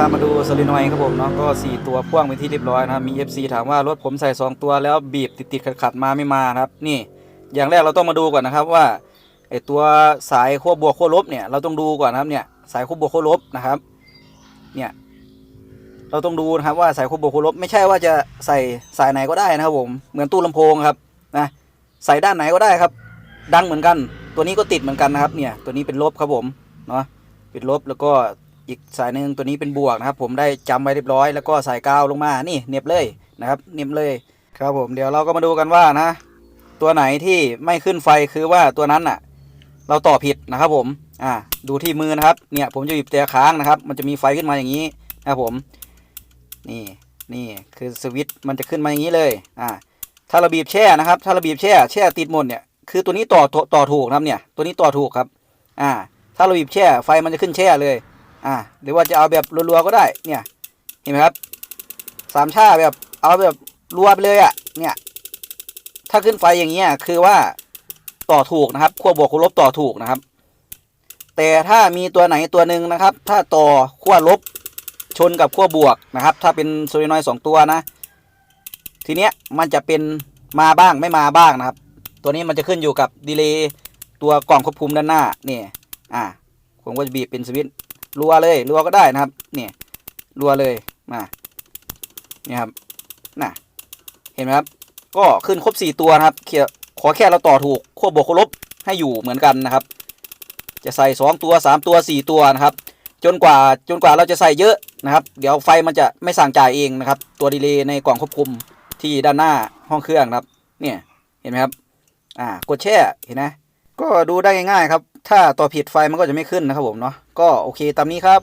พามาดูโซลินอยด์ครับผมเนาะก็ 4 ตัวพ่วงเป็นที่เรียบร้อยนะครับมี FC ถามว่ารถผมใส่ 2 ตัวแล้วบีบติดติดขัดๆมาไม่มาครับนี่อย่างแรกเราต้องมาดูก่อนนะครับว่าไอตัวสายขั้วบวกขั้วลบเนี่ยเราต้องดูก่อนนะครับเนี่ยสายขั้วบวกขั้วลบนะครับเนี่ยเราต้องดูนะครับว่าสายขั้วบวกขั้วลบไม่ใช่ว่าจะใส่สายไหนก็ได้นะครับผมเหมือนตู้ลำโพงครับนะใส่ด้านไหนก็ได้ครับ ดังเหมือนกัน ตัวนี้ก็ติดเหมือนกันนะครับเนี่ยตัวนี้เป็นลบครับผมเนาะเป็นลบแล้วก็ อีกสายหนึ่งตัวนี้เป็นบวกนะครับ ผมได้จำไว้เรียบร้อยแล้วก็สายกาวลงมานี่เหน็บเลยนะครับเหน็บเลยครับผมเดี๋ยวเราก็มาดูกันว่านะ ตัวไหนที่ไม่ขึ้นไฟคือว่าตัวนั้นน่ะ เราต่อผิดนะครับผมอ่าดูที่มือนะครับเนี่ยผมจะบีบแต่ค้างนะครับ มันจะมีไฟขึ้นมาอย่างนี้นะครับผมนี่นี่คือสวิตช์มันจะขึ้นมาอย่างนี้เลยอ่าถ้าเราบีบแช่นะครับ ถ้าเราบีบแช่แช่ติดหมดเนี่ยคือตัวนี้ต่อต่อต่อถูกนะครับเนี่ยตัวนี้ต่อถูกครับอ่าถ้าเราบีบแช่ไฟมันจะขึ้นแช่เลย อ่าหรือว่าจะเอาแบบรัวๆก็ได้เนี่ยเห็นไหมครับสามชาแบบเอาแบบรัวไปเลยอะ่ะเนี่ยถ้าขึ้นไฟอย่างเงี้ยคือว่าต่อถูกนะครับขั้วบวกขั้วลบต่อถูกนะครับ แต่ถ้ามีตัวไหนตัวหนึ่งนะครับ ถ้าต่อขั้วลบชนกับขั้วบวกนะครับ ถ้าเป็นโซลินอยด์สองตัวนะ ทีเนี้ยมันจะเป็นมาบ้างไม่มาบ้างนะครับ ตัวนี้มันจะขึ้นอยู่กับดีเลย์ตัวกล่องควบคุมด้านหน้านี่อ่าผมก็จะบีบเป็นสวิตช์ รัวเลยรัวก็ได้นะครับเนี่ยรัวเลยมาเนี่ยครับน่ะเห็นไหมครับ ก็ขึ้นครบสี่ตัวนะครับเขียขอแค่เราต่อถูกขั้วบบวกขั้วลบให้อยู่เหมือนกันนะครับ จะใส่สองตัวสามตัวสี่ตัวนะครับ จนกว่าจนกว่าเราจะใส่เยอะนะครับ เดี๋ยวไฟมันจะไม่สั่งจ่ายเองนะครับ ตัวดีเลย์ในกล่องควบคุมที่ด้านหน้าห้องเครื่องครับ เนี่ยเห็นไหมครับ อ่ากดแช่เห็นไหม ก็ดูได้ง่ายๆครับ ถ้าต่อผิดไฟมันก็จะไม่ขึ้นนะครับผมเนาะก็โอเคตามนี้ครับ